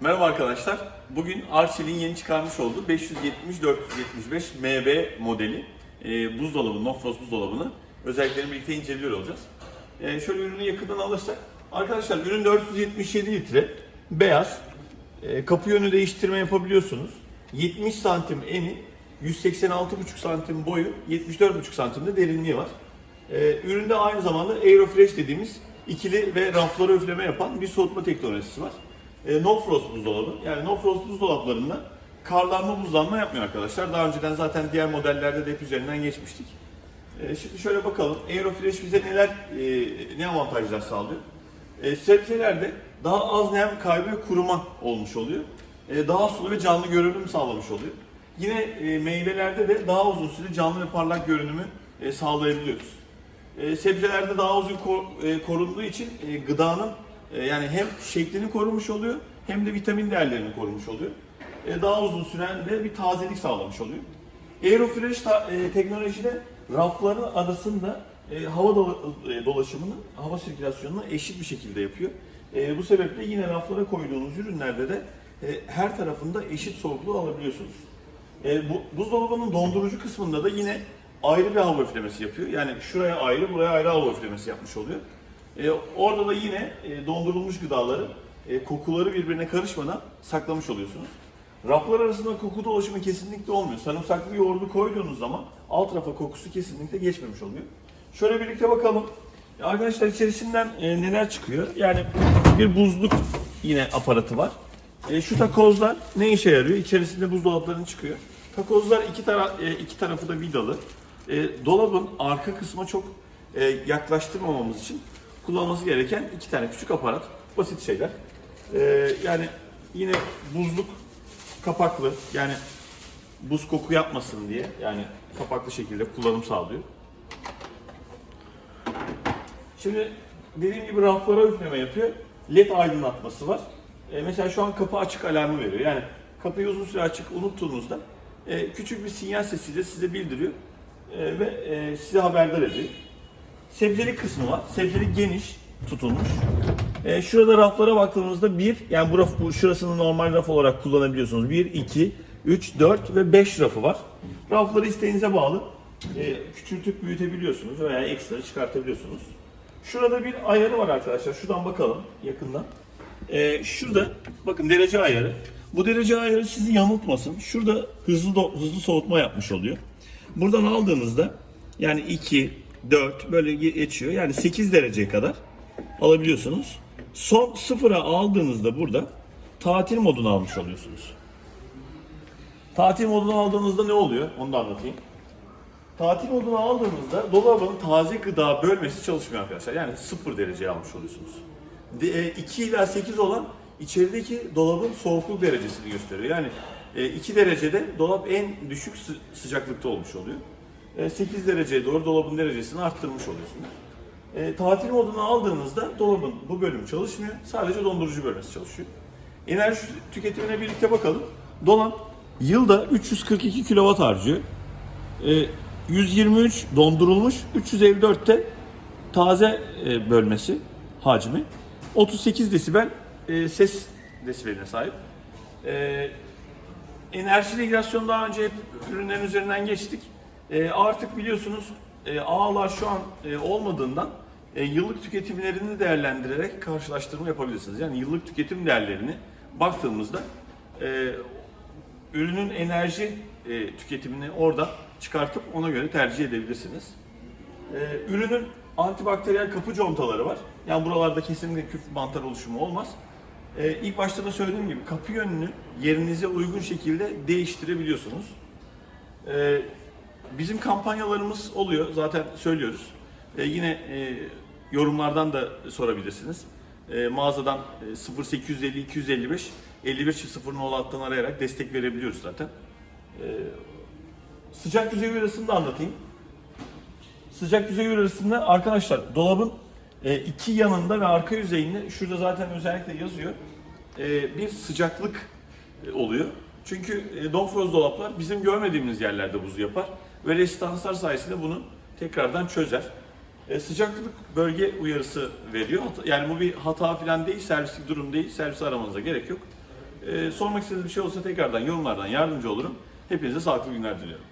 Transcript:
Merhaba arkadaşlar. Bugün Arçelik'in yeni çıkarmış olduğu 570-475 MB modeli e, buzdolabı, Nofros buzdolabını özelliklerini birlikte inceliyor olacağız. E, şöyle ürünü yakından alırsak, arkadaşlar ürün 477 litre, beyaz, e, kapı yönü değiştirme yapabiliyorsunuz. 70 santim eni, 186,5 santim boyu, 74,5 santim de derinliği var. E, üründe aynı zamanda Aerofresh dediğimiz ikili ve raflara üfleme yapan bir soğutma teknolojisi var. E, no frost buzdolabı. Yani no frost buzdolaplarında karlanma buzlanma yapmıyor arkadaşlar. Daha önceden zaten diğer modellerde de hep üzerinden geçmiştik. E, şimdi şöyle bakalım. Aerofresh bize neler, e, ne avantajlar sağlıyor? E, sebzelerde daha az nem kaybı ve kuruma olmuş oluyor. E, daha sulu ve canlı görünüm sağlamış oluyor. Yine e, meyvelerde de daha uzun süre canlı ve parlak görünümü e, sağlayabiliyoruz. E, sebzelerde daha uzun ko- e, korunduğu için e, gıdanın yani hem şeklini korumuş oluyor hem de vitamin değerlerini korumuş oluyor. E, daha uzun süren de bir tazelik sağlamış oluyor. Aerofresh e, teknolojide rafların arasında e, hava dola- e, dolaşımını, hava sirkülasyonunu eşit bir şekilde yapıyor. E, bu sebeple yine raflara koyduğunuz ürünlerde de e, her tarafında eşit soğukluğu alabiliyorsunuz. E, bu, buzdolabının dondurucu kısmında da yine ayrı bir hava üflemesi yapıyor. Yani şuraya ayrı, buraya ayrı hava üflemesi yapmış oluyor. E, orada da yine e, dondurulmuş gıdaları, e, kokuları birbirine karışmadan saklamış oluyorsunuz. Raflar arasında koku dolaşımı kesinlikle olmuyor. Sarımsaklı yoğurdu koyduğunuz zaman alt rafa kokusu kesinlikle geçmemiş oluyor. Şöyle birlikte bakalım. Ya Arkadaşlar içerisinden e, neler çıkıyor? Yani bir buzluk yine aparatı var. E, şu takozlar ne işe yarıyor? İçerisinde buzdolapların çıkıyor. Takozlar iki, tara e, iki tarafı da vidalı. E, dolabın arka kısma çok e, yaklaştırmamamız için kullanması gereken iki tane küçük aparat. Basit şeyler. E, yani yine buzluk kapaklı yani buz koku yapmasın diye yani kapaklı şekilde kullanım sağlıyor. Şimdi dediğim gibi raflara üfleme yapıyor. LED aydınlatması var. E, mesela şu an kapı açık alarmı veriyor. Yani kapıyı uzun süre açık unuttuğunuzda e, küçük bir sinyal sesiyle size bildiriyor E, ve e, size haberdar ediyor. Sebzelik kısmı var. Sebzelik geniş tutulmuş. E, şurada raflara baktığımızda bir, yani bu raf, bu şurasını normal raf olarak kullanabiliyorsunuz. 1, 2, 3, 4 ve 5 rafı var. Rafları isteğinize bağlı. E, küçültüp büyütebiliyorsunuz veya ekstra çıkartabiliyorsunuz. Şurada bir ayarı var arkadaşlar. Şuradan bakalım yakından. E, şurada bakın derece ayarı. Bu derece ayarı sizi yanıltmasın. Şurada hızlı hızlı soğutma yapmış oluyor. Buradan aldığınızda yani 2, 4 böyle ge- geçiyor. Yani 8 dereceye kadar alabiliyorsunuz. Son sıfıra aldığınızda burada tatil modunu almış oluyorsunuz. Tatil modunu aldığınızda ne oluyor? Onu da anlatayım. Tatil modunu aldığınızda dolabın taze gıda bölmesi çalışmıyor arkadaşlar. Yani 0 dereceye almış oluyorsunuz. De, 2 ila 8 olan içerideki dolabın soğukluk derecesini gösteriyor. Yani 2 derecede dolap en düşük sı- sıcaklıkta olmuş oluyor. 8 dereceye doğru dolabın derecesini arttırmış oluyorsunuz. E, tatil modunu aldığınızda dolabın bu bölüm çalışmıyor. Sadece dondurucu bölmesi çalışıyor. Enerji tüketimine birlikte bakalım. Dolap yılda 342 kW harcıyor. E, 123 dondurulmuş, 354 de taze e, bölmesi hacmi. 38 desibel e, ses desibeline sahip. E, enerji regülasyonu daha önce hep ürünlerin üzerinden geçtik. E, artık biliyorsunuz e, ağlar şu an e, olmadığından e, yıllık tüketimlerini değerlendirerek karşılaştırma yapabilirsiniz. Yani yıllık tüketim değerlerini baktığımızda e, ürünün enerji e, tüketimini orada çıkartıp ona göre tercih edebilirsiniz. E, ürünün antibakteriyel kapı contaları var. Yani buralarda kesinlikle küf mantar oluşumu olmaz. E, ilk başta da söylediğim gibi kapı yönünü yerinize uygun şekilde değiştirebiliyorsunuz. E, bizim kampanyalarımız oluyor zaten söylüyoruz. E, yine e, yorumlardan da sorabilirsiniz. E, mağazadan e, 0850 255 51 006'dan arayarak destek verebiliyoruz zaten. E, sıcak yüzey uyarısını da anlatayım. Sıcak yüzey uyarısında arkadaşlar dolabın e, iki yanında ve arka yüzeyinde şurada zaten özellikle yazıyor. e, bir sıcaklık e, oluyor. Çünkü e, Donfroz dolaplar bizim görmediğimiz yerlerde buz yapar ve resistanslar sayesinde bunu tekrardan çözer. E, sıcaklık bölge uyarısı veriyor. Yani bu bir hata falan değil, servislik durum değil. Servisi aramanıza gerek yok. E, sormak istediğiniz bir şey olsa tekrardan yorumlardan yardımcı olurum. Hepinize sağlıklı günler diliyorum.